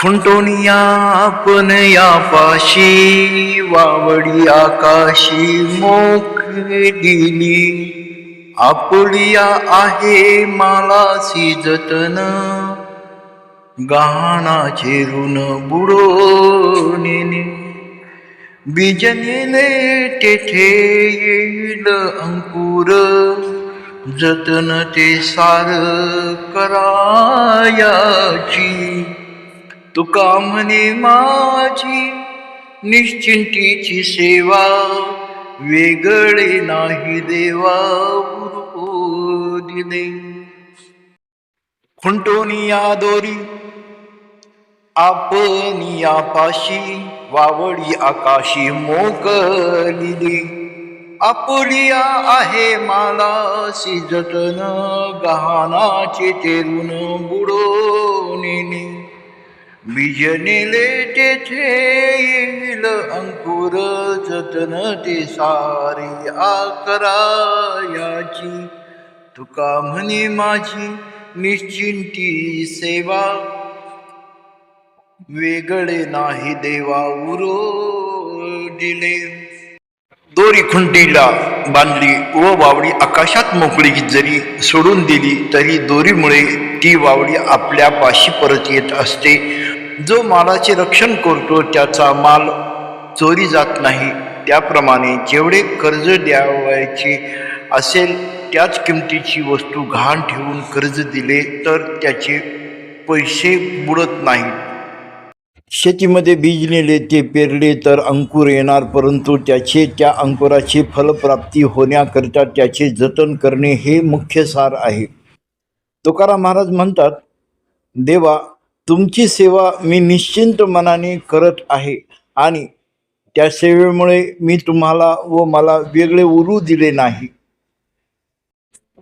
खुंटोनिया आपण या पाशी वावडी आकाशी मोख दिली आपुलिया आहे मालासी जतन. गहाणाचे ऋण बुडोनेने बीजनेले तेथे येईल अंकुर. जतन ते सार करायाची. तुका म्हणे माझी निश्चिंतीची सेवा वेगळे नाही देवा दिने खुंटोनी या दोरी आपनिया पाशी वावडी आकाशी मोकलिली. आपुलिया आहे मला जतन गहाणाचे तेरून बुडोनिनी. बीजनेले तेथे येईल अंकुर जतन ते सारी आकरायाची. तुका म्हणे माझी निश्चिंती सेवा. वेगळे नाही देवा उरो दिले दोरी खुंटीला बांधली व वावडी आकाशात मोकळी जरी सोडून दिली तरी दोरीमुळे ती वावडी आपल्या पाशी परत येत असते. जो मालाचे रक्षण करतो त्याचा माल चोरी जात नाही. त्याप्रमाणे जेवढे कर्ज द्यावायचे असेल त्याच किमतीची वस्तू घाण ठेवून कर्ज दिले तर त्याचे पैसे बुडत नाहीत शेतीमध्ये बीज नेले ते पेरले तर अंकुर येणार परंतु त्याचे त्या अंकुराची फलप्राप्ती होण्याकरिता त्याचे जतन करणे हे मुख्य सार आहे. तुकाराम महाराज म्हणतात देवा तुमची सेवा मी निश्चिंत मनाने करत आहे आणि त्या सेवेमुळे मी तुम्हाला व मला वेगळे उरू दिले नाही.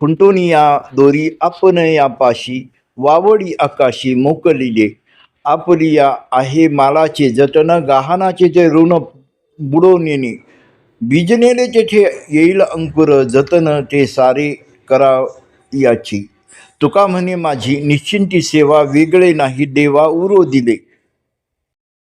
खुंटोनिया दोरी आपण या पाशी वावडी आकाशी मोकलिले. आपुलिया आहे मालाचे जतन गहाणाचे ते ऋण बुडवणे बीजनेले तेथे येईल अंकुर जतन ते सारे करा याची तुका म्हणे माझी निश्चिंती सेवा वेगळे नाही देवा उरो दिले.